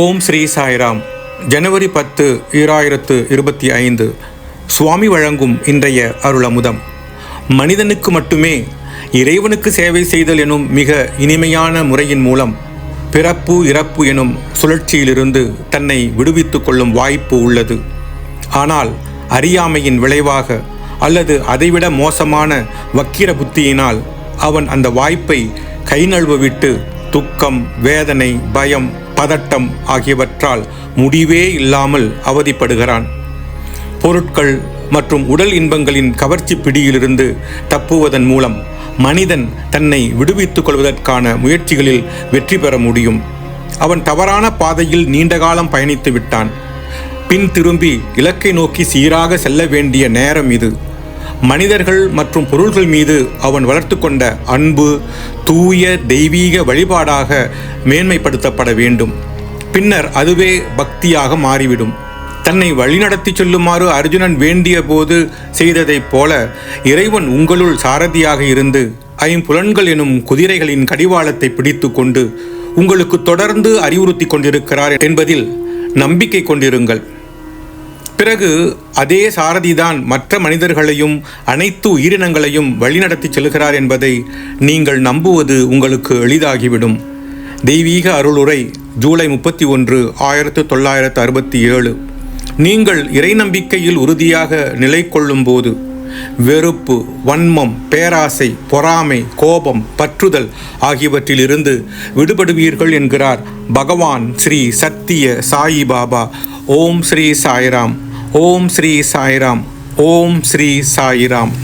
ஓம் ஸ்ரீ சாய்ராம். ஜனவரி பத்து ஈராயிரத்து இருபத்தி ஐந்து. சுவாமி வழங்கும் இன்றைய அருளமுதம். மனிதனுக்கு மட்டுமே இறைவனுக்கு சேவை செய்தல் எனும் மிக இனிமையான முறையின் மூலம் பிறப்பு இறப்பு எனும் சுழற்சியிலிருந்து தன்னை விடுவித்துக் கொள்ளும் வாய்ப்பு உள்ளது. ஆனால் அறியாமையின் விளைவாக அல்லது அதைவிட மோசமான வக்கீர புத்தியினால் அவன் அந்த வாய்ப்பை கை நழுவ விட்டு துக்கம் வேதனை பயம் பதட்டம் ஆகியவற்றால் முடிவே இல்லாமல் அவதிப்படுகிறான். பொருட்கள் மற்றும் உடல் இன்பங்களின் கவர்ச்சி பிடியிலிருந்து தப்புவதன் மூலம் மனிதன் தன்னை விடுவித்துக் கொள்வதற்கான முயற்சிகளில் வெற்றி பெற முடியும். அவன் தவறான பாதையில் நீண்ட காலம் பயணித்து விட்டான். பின் திரும்பி இலக்கை நோக்கி சீராக செல்ல வேண்டிய நேரம் இது. மனிதர்கள் மற்றும் பொருள்கள் மீது அவன் வளர்த்து கொண்ட அன்பு தூய தெய்வீக வழிபாடாக மேன்மைப்படுத்தப்பட வேண்டும். பின்னர் அதுவே பக்தியாக மாறிவிடும். தன்னை வழிநடத்தி செல்லுமாறு அர்ஜுனன் வேண்டிய போது செய்ததைப் போல இறைவன் உங்களுள் சாரதியாக இருந்து ஐம்புலன்கள் எனும் குதிரைகளின் கடிவாளத்தை பிடித்து கொண்டு உங்களுக்கு தொடர்ந்து அறிவுறுத்தி கொண்டிருக்கிறார் என்பதில் நம்பிக்கை கொண்டிருங்கள். பிறகு அதே சாரதிதான் மற்ற மனிதர்களையும் அனைத்து உயிரினங்களையும் வழிநடத்தி செல்கிறார் என்பதை நீங்கள் நம்புவது உங்களுக்கு எளிதாகிவிடும். தெய்வீக அருளுரை ஜூலை முப்பத்தி ஒன்று ஆயிரத்து தொள்ளாயிரத்து அறுபத்தி ஏழு. நீங்கள் இறை நம்பிக்கையில் உறுதியாக நிலை கொள்ளும்போது வெறுப்பு வன்மம் பேராசை பொறாமை கோபம் பற்றுதல் ஆகியவற்றிலிருந்து விடுபடுவீர்கள் என்கிறார் பகவான் ஸ்ரீ சத்திய சாயி பாபா. ஓம் ஸ்ரீ சாய்ராம் ஓம் ஸ்ரீ சாய்ராம் ஓம் ஸ்ரீ சாய்ராம்.